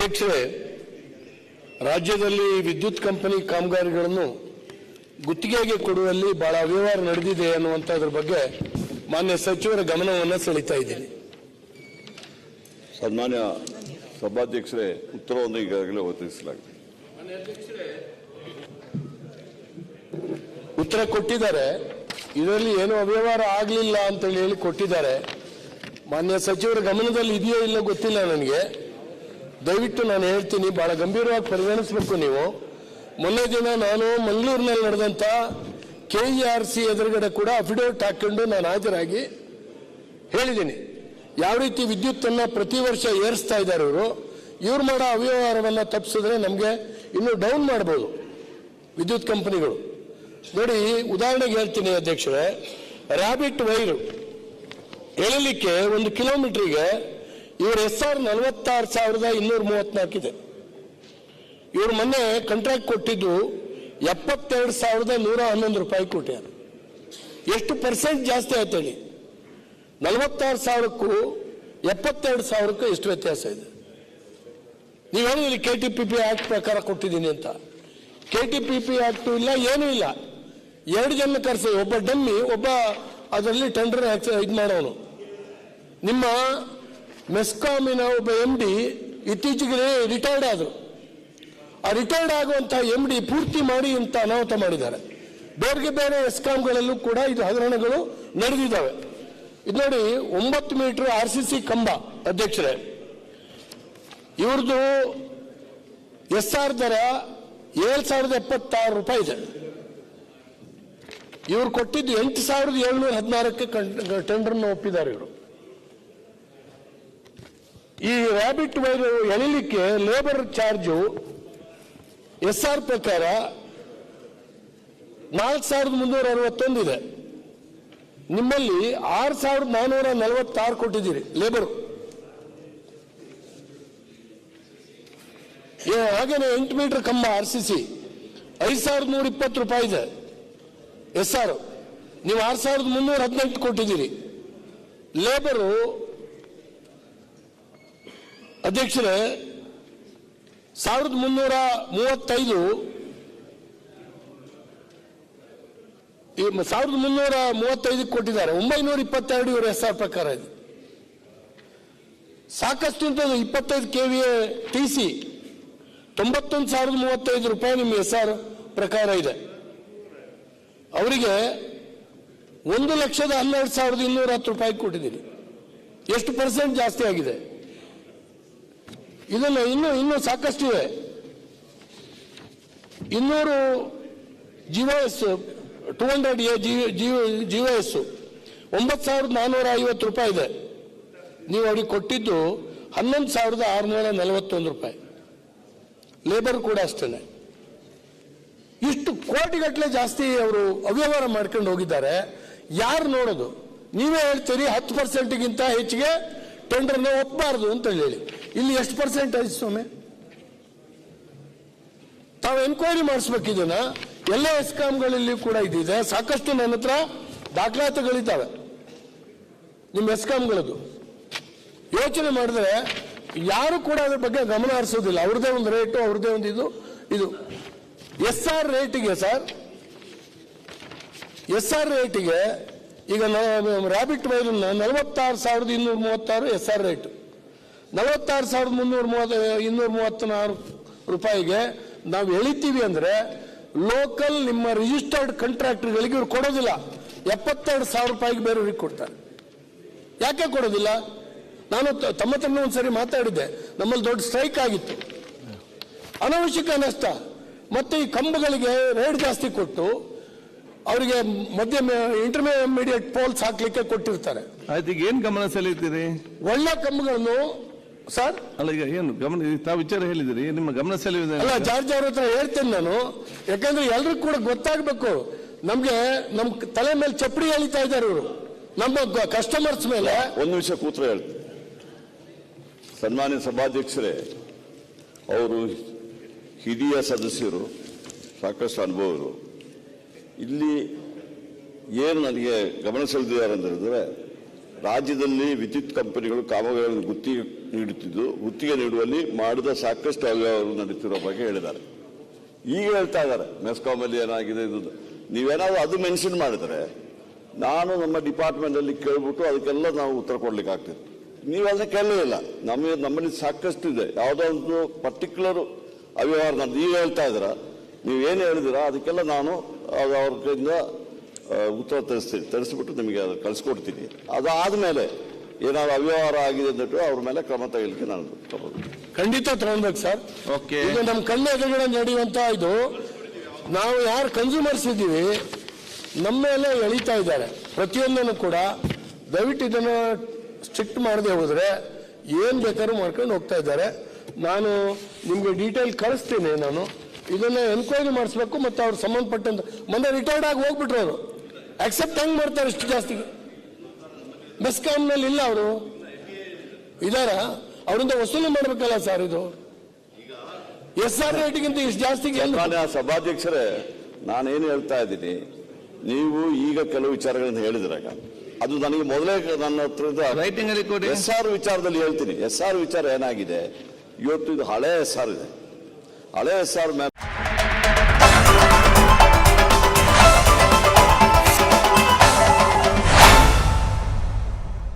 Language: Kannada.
ಅಧ್ಯಕ್ಷರೇ ರಾಜ್ಯದಲ್ಲಿ ವಿದ್ಯುತ್ ಕಂಪನಿ ಕಾಮಗಾರಿಗಳನ್ನು ಗುತ್ತಿಗೆಗೆ ಕೊಡುವಲ್ಲಿ ಬಹಳ ಅವ್ಯವಹಾರ ನಡೆದಿದೆ ಅನ್ನುವಂಥದ್ರ ಬಗ್ಗೆ ಮಾನ್ಯ ಸಚಿವರ ಗಮನವನ್ನು ಸೆಳೀತಾ ಇದ್ದೀನಿ. ಸನ್ಮಾನ್ಯ ಸಭಾಧ್ಯಕ್ಷರೇ ಉತ್ತರವನ್ನು ಈಗಾಗಲೇ ಒದಗಿಸಲಾಗಿದೆ. ಉತ್ತರ ಕೊಟ್ಟಿದ್ದಾರೆ. ಇದರಲ್ಲಿ ಏನು ಅವ್ಯವಹಾರ ಆಗಲಿಲ್ಲ ಅಂತೇಳಿ ಹೇಳಿ ಕೊಟ್ಟಿದ್ದಾರೆ. ಮಾನ್ಯ ಸಚಿವರ ಗಮನದಲ್ಲಿ ಇದೆಯೋ ಇಲ್ಲೋ ಗೊತ್ತಿಲ್ಲ ನನಗೆ. ದಯವಿಟ್ಟು ನಾನು ಹೇಳ್ತೀನಿ, ಬಹಳ ಗಂಭೀರವಾಗಿ ಪರಿಗಣಿಸಬೇಕು ನೀವು. ಮೊನ್ನೆ ದಿನ ನಾನು ಮಂಗಳೂರಿನಲ್ಲಿ ನಡೆದಂತ ಕೆ ಆರ್ ಸಿ ಎದುರುಗಡೆ ಕೂಡ ಅಫಿಡವಿಟ್ ಹಾಕೊಂಡು ನಾನು ಹಾಜರಾಗಿ ಹೇಳಿದ್ದೀನಿ. ಯಾವ ರೀತಿ ವಿದ್ಯುತ್ತನ್ನು ಪ್ರತಿ ವರ್ಷ ಏರಿಸ್ತಾ ಇದ್ದಾರೆ ಇವರು, ಇವ್ರು ಮಾಡೋ ಅವ್ಯವಹಾರವನ್ನು ತಪ್ಪಿಸಿದ್ರೆ ನಮಗೆ ಇನ್ನೂ ಡೌನ್ ಮಾಡ್ಬೋದು ವಿದ್ಯುತ್ ಕಂಪನಿಗಳು. ನೋಡಿ, ಉದಾಹರಣೆಗೆ ಹೇಳ್ತೀನಿ ಅಧ್ಯಕ್ಷರೇ ರ್ಯಾಬಿಟ್ ವೈರು ಎಳಲಿಕ್ಕೆ ಒಂದು ಕಿಲೋಮೀಟರ್ಗೆ ಇವ್ರ ಎಸ್ ಆರ್ ನಲವತ್ತಾರು ಸಾವಿರದ ಇನ್ನೂರ ಮೂವತ್ನಾಲ್ಕಿದೆ ಇವ್ರು ಮೊನ್ನೆ ಕಾಂಟ್ರಾಕ್ಟ್ ಕೊಟ್ಟಿದ್ದು ಎಪ್ಪತ್ತೆರಡು ಸಾವಿರದ ನೂರ ಹನ್ನೊಂದು ರೂಪಾಯಿ ಕೊಟ್ಟಿದ್ದಾರೆ ಎಷ್ಟು ಪರ್ಸೆಂಟ್ ಜಾಸ್ತಿ ಆಯ್ತು ಹೇಳಿ? ನಲವತ್ತಾರು ಸಾವಿರಕ್ಕೂ ಎಪ್ಪತ್ತೆರಡು ಸಾವಿರಕ್ಕೂ ಎಷ್ಟು ವ್ಯತ್ಯಾಸ ಇದೆ? ನೀವು ಹೇಳಿದ್ರಿ K T P P act ಪ್ರಕಾರ ಕೊಟ್ಟಿದ್ದೀನಿ ಅಂತ. K T P P act ಇಲ್ಲ, ಏನೂ ಇಲ್ಲ. ಎರಡು ಜನ ಕರೆಸಿ, ಒಬ್ಬ ಡಮ್ಮಿ, ಒಬ್ಬ ಅದರಲ್ಲಿ ಟೆಂಡರ್ ಇದು ಮಾಡೋನು. ನಿಮ್ಮ ಮೆಸ್ಕಾಮಿನ ಒಬ್ಬ ಎಂ ಡಿ ಇತ್ತೀಚೆಗೆ ರಿಟೈರ್ಡ್ ಆದರು. ಆ ರಿಟೈರ್ಡ್ ಆಗುವಂತಹ ಎಂ ಡಿ ಪೂರ್ತಿ ಮಾಡಿ ಅಂತ ಅನಾಹುತ ಮಾಡಿದ್ದಾರೆ. ಬೇರೆ ಬೇರೆ ಎಸ್ಕಾಮ್ಗಳಲ್ಲೂ ಕೂಡ ಇದು ಹಗರಣಗಳು ನಡೆದಿದ್ದಾವೆ. ಇದು ನೋಡಿ ಒಂಬತ್ತು ಮೀಟರ್ ಆರ್ ಸಿ ಸಿ ಕಂಬ, ಅಧ್ಯಕ್ಷರೇ. ಇವ್ರದ್ದು ಎಸ್ ಆರ್ ದರ ಏಳು ಸಾವಿರದ ಎಪ್ಪತ್ತಾರು ರೂಪಾಯಿ ಇದೆ. ಇವರು ಕೊಟ್ಟಿದ್ದು ಎಂಟು ಸಾವಿರದ ಏಳ್ನೂರ ಹದಿನಾರಕ್ಕೆ ಟೆಂಡರ್ನ ಒಪ್ಪಿದ್ದಾರೆ ಇವರು. ಈ ರ್ಯಾಬಿಟ್ ವೈರ್ ಎಳಿಲಿಕ್ಕೆ ಲೇಬರ್ ಚಾರ್ಜು ಎಸ್ ಆರ್ ಪ್ರಕಾರ ನಾಲ್ಕು ಸಾವಿರದ ಮುನ್ನೂರ ಅರವತ್ತೊಂದು ಇದೆ ನಿಮ್ಮಲ್ಲಿ ಆರು ಸಾವಿರದ ನಾನ್ನೂರ ನಲವತ್ತಾರು ಕೊಟ್ಟಿದ್ದೀರಿ ಲೇಬರ್ ಹಾಗೇನೆ ಎಂಟು ಮೀಟರ್ ಕಂಬ ಆರ್ ಸಿ ಸಿ ಐದು ಸಾವಿರದ ನೂರ ಇಪ್ಪತ್ತು ರೂಪಾಯಿ ಇದೆ. ಎಸ್ ಆರ್ ನೀವು ಆರು ಸಾವಿರದ ಮುನ್ನೂರ ಹದಿನೆಂಟು ಕೊಟ್ಟಿದ್ದೀರಿ. ಲೇಬರು ಅಧ್ಯಕ್ಷರೇ, ಸಾವಿರದ ಮುನ್ನೂರ ಮೂವತ್ತೈದು ಸಾವಿರದ ಮುನ್ನೂರ ಮೂವತ್ತೈದಕ್ಕೆ ಕೊಟ್ಟಿದ್ದಾರೆ. ಒಂಬೈನೂರ ಇಪ್ಪತ್ತೆರಡು ಇವರ ಹೆಸರು ಪ್ರಕಾರ ಇದೆ. ಸಾಕಷ್ಟು ಅಂತ ಇಪ್ಪತ್ತೈದು ಕೆ ವಿ ಟಿ ಸಿ, ತೊಂಬತ್ತೊಂದು ಸಾವಿರದ ಮೂವತ್ತೈದು ರೂಪಾಯಿ ನಿಮ್ಮ ಎಸ್ ಆರ್ ಪ್ರಕಾರ ಇದೆ. ಅವರಿಗೆ ಒಂದು ಲಕ್ಷದ ಹನ್ನೆರಡು ಸಾವಿರದ ಇನ್ನೂರ ಹತ್ತು ರೂಪಾಯಿ ಕೊಟ್ಟಿದ್ದೀನಿ. ಎಷ್ಟು ಪರ್ಸೆಂಟ್ ಜಾಸ್ತಿ ಆಗಿದೆ? ಇದನ್ನು ಇನ್ನೂ ಇನ್ನೂ ಸಾಕಷ್ಟು ಇವೆ ಇನ್ನೂರು S two hundred A GO S ಒಂಬತ್ತು ಸಾವಿರದ ನಾನ್ನೂರ ಐವತ್ತು ರೂಪಾಯಿ ಇದೆ. ನೀವು ಅವ್ರಿಗೆ ಕೊಟ್ಟಿದ್ದು ಹನ್ನೊಂದು ಸಾವಿರದ ಆರುನೂರ ನಲವತ್ತೊಂದು ರೂಪಾಯಿ. ಲೇಬರ್ ಕೂಡ ಅಷ್ಟೇ ಇಷ್ಟು ಕೋಟಿಗಟ್ಟಲೆ ಜಾಸ್ತಿ ಅವರು ಅವ್ಯವಹಾರ ಮಾಡ್ಕೊಂಡು ಹೋಗಿದ್ದಾರೆ. ಯಾರು ನೋಡೋದು? ನೀವೇ ಹೇಳ್ತೀರಿ ಹತ್ತು ಪರ್ಸೆಂಟ್ಗಿಂತ ಹೆಚ್ಚಿಗೆ ಟೆಂಡರ್ನ ಒಪ್ಪಬಾರ್ದು ಅಂತ ಹೇಳಿ. ಇಲ್ಲಿ ಎಷ್ಟು ಪರ್ಸೆಂಟ್ ಆಯ್ತು ಸ್ವಾಮಿ? ತಾವು ಎನ್ಕ್ವೈರಿ ಮಾಡಿಸ್ಬೇಕು ಇದನ್ನ ಎಲ್ಲ ಎಸ್ಕಾಮ್ಗಳಲ್ಲಿ ಕೂಡ ಇದಿದೆ. ಸಾಕಷ್ಟು ನನ್ನ ಹತ್ರ ದಾಖಲಾತಿಗಳಿದ್ದಾವೆ. ನಿಮ್ಮ ಎಸ್ಕಾಂಗಳದ್ದು ಯೋಚನೆ ಮಾಡಿದ್ರೆ ಯಾರು ಕೂಡ ಅದ್ರ ಬಗ್ಗೆ ಗಮನ ಹರಿಸೋದಿಲ್ಲ. ಅವ್ರದೇ ಒಂದು ರೇಟು ಅವ್ರದೇ ಒಂದು ಇದು ಇದು. ಎಸ್ ಆರ್ ರೇಟಿಗೆ ಸರ್ ಎಸ್ ಆರ್ ರೇಟಿಗೆ ಈಗ ರಾಬಿಟ್ ವೈರನ್ನ ನಲವತ್ತಾರು ಸಾವಿರದ ಇನ್ನೂರ ಮೂವತ್ತಾರು ಎಸ್ ಆರ್ ರೇಟ್ ನಲವತ್ತಾರು ಸಾವಿರದ ಮುನ್ನೂರ ಮೂವತ್ತ ಇನ್ನೂರ ಮೂವತ್ತ್ನಾರು ರೂಪಾಯಿಗೆ ನಾವು ಎಳಿತೀವಿ ಅಂದರೆ ಲೋಕಲ್ ನಿಮ್ಮ ರಿಜಿಸ್ಟರ್ಡ್ ಕಾಂಟ್ರಾಕ್ಟರ್ಗಳಿಗೆ ಇವ್ರು ಕೊಡೋದಿಲ್ಲ. ಎಪ್ಪತ್ತೆರಡು ಸಾವಿರ ರೂಪಾಯಿಗೆ ಬೇರೆಯವ್ರಿಗೆ ಕೊಡ್ತಾರೆ. ಯಾಕೆ ಕೊಡೋದಿಲ್ಲ? ನಾನು ತಮ್ಮ ತಮ್ಮ ಒಂದ್ಸರಿ ಮಾತಾಡಿದ್ದೆ. ನಮ್ಮಲ್ಲಿ ದೊಡ್ಡ ಸ್ಟ್ರೈಕ್ ಆಗಿತ್ತು. ಅನವಶ್ಯಕ ನಷ್ಟ. ಮತ್ತು ಈ ಕಂಬಗಳಿಗೆ ರೇಟ್ ಜಾಸ್ತಿ ಕೊಟ್ಟು ಅವರಿಗೆ ಮಧ್ಯ ಇಂಟರ್ಮೀಡಿಯೇಟ್ ಪೋಲ್ಸ್ ಹಾಕ್ಲಿಕ್ಕೆ ಕೊಟ್ಟಿರ್ತಾರೆ. ಅದಕ್ಕೆ ಏನು ಏನ್ ಗಮನ ಸೆಳೆಯುತ್ತೀರಿ? ಒಳ್ಳೆ ಕಂಬಗಳನ್ನು ಸರ್? ಅಲ್ಲ ಈಗ ಏನು ಗಮನ ತಾವು ವಿಚಾರ ಹೇಳಿದಿರಿ ನಿಮ್ಮ ಗಮನ ಸೆಳೆಯುವುದು ಅಲ್ಲ ಜಾರ್ಜ್ ಅವ್ರ ಹತ್ರ ಹೇಳ್ತೇನೆ ನಾನು. ಯಾಕಂದ್ರೆ ಎಲ್ರಿಗೂ ಕೂಡ ಗೊತ್ತಾಗ್ಬೇಕು. ನಮ್ಗೆ ನಮ್ ತಲೆ ಮೇಲೆ ಚಪ್ಪಡಿ ಎಳಿತಾ ಇದ್ದಾರೆ ಇವರು. ನಮ್ಮ ಕಸ್ಟಮರ್ಸ್ ಮೇಲೆ. ಒಂದು ವಿಷಯ ಕೂತ್ರ ಹೇಳ್ತೀನಿ. ಸನ್ಮಾನ್ಯ ಸಭಾಧ್ಯಕ್ಷರೇ ಅವರು ಹಿರಿಯ ಸದಸ್ಯರು ಸಾಕಷ್ಟು ಅನುಭವರು ಇಲ್ಲಿ ಏನು ನನಗೆ ಗಮನ ಸೆಳೆದಿದ್ದಾರೆ ಅಂತ ಹೇಳಿದ್ರೆ ರಾಜ್ಯದಲ್ಲಿ ವಿದ್ಯುತ್ ಕಂಪನಿಗಳು ಕಾಮಗಾರಿಗಳನ್ನು ಗುತ್ತಿಗೆ ನೀಡುತ್ತಿದ್ದು, ಗುತ್ತಿಗೆ ನೀಡುವಲ್ಲಿ ಮಾಡಿದ ಸಾಕಷ್ಟು ಅವ್ಯವಹಾರಗಳು ನಡೆಯುತ್ತಿರುವ ಬಗ್ಗೆ ಹೇಳಿದ್ದಾರೆ. ಈಗ ಹೇಳ್ತಾ ಇದ್ದಾರೆ ಮೆಸ್ಕಾಮಲ್ಲಿ ಏನಾಗಿದೆ ಇದು ನೀವೇನಾದ್ರೂ ಅದು ಮೆನ್ಷನ್ ಮಾಡಿದರೆ, ನಾನು ನಮ್ಮ ಡಿಪಾರ್ಟ್ಮೆಂಟಲ್ಲಿ ಕೇಳ್ಬಿಟ್ಟು ಅದಕ್ಕೆಲ್ಲ ನಾವು ಉತ್ತರ ಕೊಡ್ಲಿಕ್ಕೆ ಆಗ್ತದೆ ನೀವು ಅದನ್ನ ಕೇಳಲಿಲ್ಲ. ನಮ್ಮ ನಮ್ಮಲ್ಲಿ ಸಾಕಷ್ಟು ಇದೆ. ಯಾವುದೋ ಒಂದು ಪರ್ಟಿಕ್ಯುಲರ್ ಅವ್ಯವಹಾರ ನೀವು ಹೇಳ್ತಾ ಇದ್ದೀರಾ, ನೀವೇನು ಹೇಳಿದಿರ ಅದಕ್ಕೆಲ್ಲ ನಾನು ಅವ್ರಿಂದ ಉತ್ತರ ತರಿಸ್ತೀನಿ. ತರಿಸ್ಬಿಟ್ಟು ನಿಮಗೆ ಅದು ಕಳಿಸ್ಕೊಡ್ತೀನಿ. ಅದಾದ್ಮೇಲೆ ಏನಾದ್ರು ಅವ್ಯವಹಾರ ಆಗಿದೆ ಅಂದ್ಬಿಟ್ಟು ಅವ್ರ ಮೇಲೆ ಕ್ರಮ ತೆಗಿಲಿಕ್ಕೆ ನಾನು ಖಂಡಿತ ತಗೊಳ್ಬೇಕು ಸರ್. ಓಕೆ. ಈಗ ನಮ್ಮ ಕಣ್ಣ ಎದುರುಗಡೆ ನಡೆಯುವಂತ ಇದು ನಾವು ಯಾರು ಕನ್ಸ್ಯೂಮರ್ಸ್ ಇದ್ದೀವಿ ನಮ್ಮ ಮೇಲೆ ಎಳಿತಾ ಇದ್ದಾರೆ. ಪ್ರತಿಯೊಂದನ್ನು ಕೂಡ ದಯವಿಟ್ಟು ಇದನ್ನು ಸ್ಟ್ರಿಕ್ಟ್ ಮಾಡದೆ ಹೋದ್ರೆ ಏನ್ ಬೇಕಾದ್ರೂ ಮಾಡ್ಕೊಂಡು ಹೋಗ್ತಾ ಇದ್ದಾರೆ. ನಾನು ನಿಮ್ಗೆ ಡೀಟೇಲ್ ಕಳಿಸ್ತೀನಿ ನಾನು. ಇದನ್ನ ಎನ್ಕ್ವೈರಿ ಮಾಡಿಸ್ಬೇಕು ಮತ್ತೆ ಅವ್ರು ಸಂಬಂಧಪಟ್ಟಂತ ಮೊನ್ನೆ ರಿಟೈರ್ಡ್ ಆಗಿ ಹೋಗ್ಬಿಟ್ರು ಅವರು. ಅಕ್ಸೆಪ್ಟ್ ಹೆಂಗ್ ಮಾಡ್ತಾರೆ ಇಷ್ಟು ಜಾಸ್ತಿ? ಮೆಸ್ಕಾಮ್ನಲ್ಲಿ ಇಲ್ಲ ಅವರು. ಇದಾರ? ಅವರಿಂದ ವಸೂಲಿ ಮಾಡ್ಬೇಕಲ್ಲ ಸರ್ ಇದು. ಎಸ್ ಆರ್ ರೇಟ್ಗಿಂತ ಇಷ್ಟು ಜಾಸ್ತಿ ಸಭಾಧ್ಯಕ್ಷರೇ ನಾನೇನು ಹೇಳ್ತಾ ಇದ್ದೀನಿ ನೀವು ಈಗ ಕೆಲವು ವಿಚಾರಗಳನ್ನು ಹೇಳಿದ್ರಾಗ ಅದು ನನಗೆ ಮೊದಲೇ ನನ್ನ ಹತ್ರ ರೈಟಿಂಗ್ ಅಲ್ಲಿ ಕೊಡಿ. ಎಸ್ ಆರ್ ವಿಚಾರದಲ್ಲಿ ಹೇಳ್ತೀನಿ. ಎಸ್ ಆರ್ ವಿಚಾರ ಏನಾಗಿದೆ? ಇವತ್ತು ಇದು ಹಳೆ ಎಸ್ ಆರ್ ಇದೆ. ಹಳೆ ಎಸ್ ಆರ್